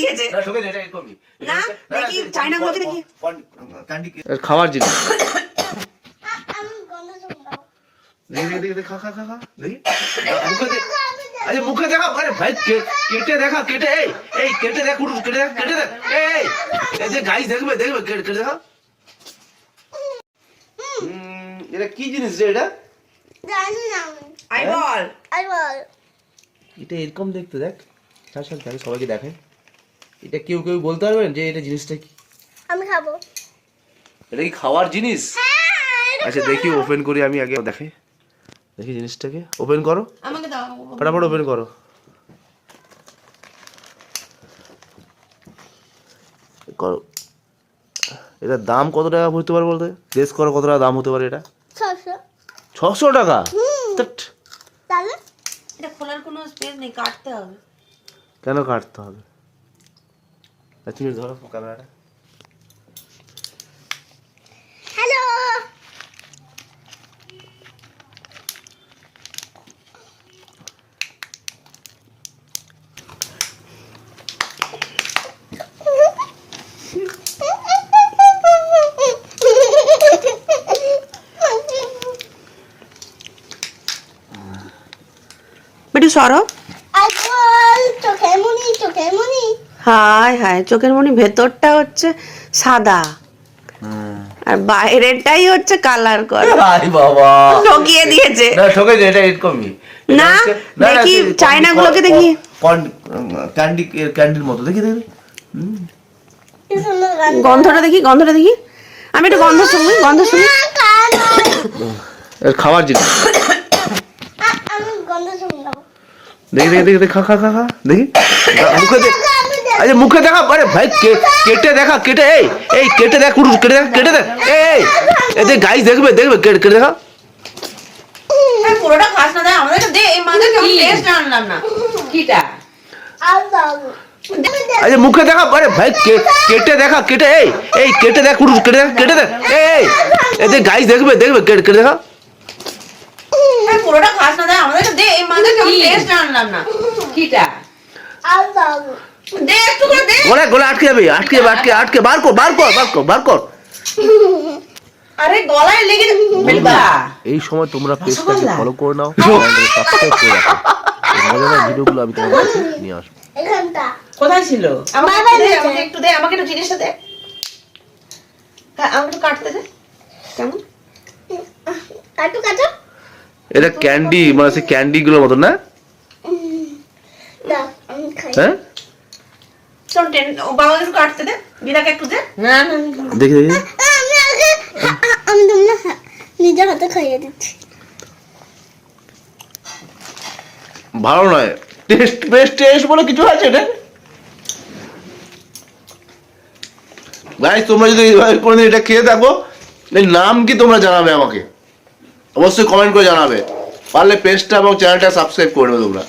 দিয়েছে। না দেখি, খাওয়ার জিনিস। খা খা খা খা আরে মুখে দেখা আরে ভাই কেটে দেখা কেটে এই এই কেটে দেখ কেটে দেখ কেটে দেখ এই এই যে গাইস দেখবে দেখবে কেটে কেটে দেখা এটা কি জিনিস রে এটা? জানি না আমি। আই বল। আর বল এটা এরকম দেখতে দেখ। চার সাল সবাইকে দেখে। এটা কেউ কেউ বলতে পারবেন যে এটা জিনিসটা কি? আমি খাব। এটা কি খাওয়ার জিনিস? হ্যাঁ আচ্ছা দেখি ওপেন করি আমি আগে দেখে দেখি জিনিসটাকে। ওপেন করো। আমাকে দাও ফটাফট ওপেন করো। করো। এটার দাম কত টাকা হতে পারে বলতে? গেস করো কত টাকা দাম হতে পারে এটা? ছশো। টাকা? তাহলে? এটা খোলার কোনো স্পেস নেই কাটতে হবে। কেন কাটতে হবে? তুমি ধরো ক্যামেরাটা হ্যালো বেটু সরো আজকাল চোখে মনি চোখে মনি। হায় হায় চোখের মনি ভেতরটা হচ্ছে সাদা। আর বাইরেরটাই হচ্ছে কালার করা। আই বাবা। ঠকিয়ে দিয়েছে। না ঠকে যে এটা এরকমই। না, দেখি, চায়নাগুলোকে দেখি। ক্যান্ডি ক্যান্ডির মতো। দেখি দেখি। গন্ধটা দেখি গন্ধটা দেখি। আমি একটু গন্ধ শুনি গন্ধ শুনি। এর খাওয়ার জিনিস আমি গন্ধ শুনলাম। দেখি দেখি দেখি দেখি, খা খা খা খা। দেখি। মুখে দে। আরে মুখে দেখা আরে ভাই কে- কেটে দেখা কেটে এই এই কেটে দেখ উঠু কেটে দেখ কেটে দেখ এই এই যে গাইস দেখবে দেখবে কেটে কেটে দেখা। পুরোটা খাস না দেয় আমাদেরকে দে এই মাঝে কেমন টেস্ট আনলাম না। কিটা? আর দাও আরে মুখে দেখা আরে ভাই কে- কেটে দেখা কেটে এই এই কেটে দেখ উঠু কেটে দেখ কেটে দেখ এই এই যে গাইস দেখবে দেখবে কেটে কেটে দেখা। পুরোটা খাস না দেয় আমাদেরকে দে এই মাঝে কেমন টেস্ট আনলাম না। কিটা? আর দাও দে একটু করে দে। গলায় গলায় আটকে যাবে আটকে যাবে আটকে আটকে বার কর বার কর বার কর বার কর। আরে গলায় লেগে বেলবা এই সময় তোমরা পেজটাকে ফলো করে নাও সাবস্ক্রাইব করে রাখো। মজাদার ভিডিওগুলো আমি তোমাদের কাছে নিয়ে আসব। এখানটা। কোথায় ছিল? আমাকে একটু দে, আমাকে একটু জিনিসটা দে। আমাকে একটু কাটতে দে। কেমন? কাটু কাটু। এটা ক্যান্ডি মানে ক্যান্ডি গুলোর মতো না? দাও আমি খাই। হ্যাঁ? শোন টেন ও একটু কাটতে দে দিদাকে একটু দে। না না দেখি দেখি আমি আগে আ- আ- আমি তোমরা নিজের হাতে খাইয়ে দিচ্ছি। ভালো নয়। টেস্ট বেস্ট টেস্ট বলে কিছু আছে এটা গাইস তোমরা যদি এইভাবে কোনোদিন এটা খেয়ে থাকো এর নাম কি তোমরা জানাবে আমাকে? অবশ্যই কমেন্ট করে জানাবে। পারলে পেজটা এবং চ্যানেলটা সাবস্ক্রাইব করে নেবে তোমরা।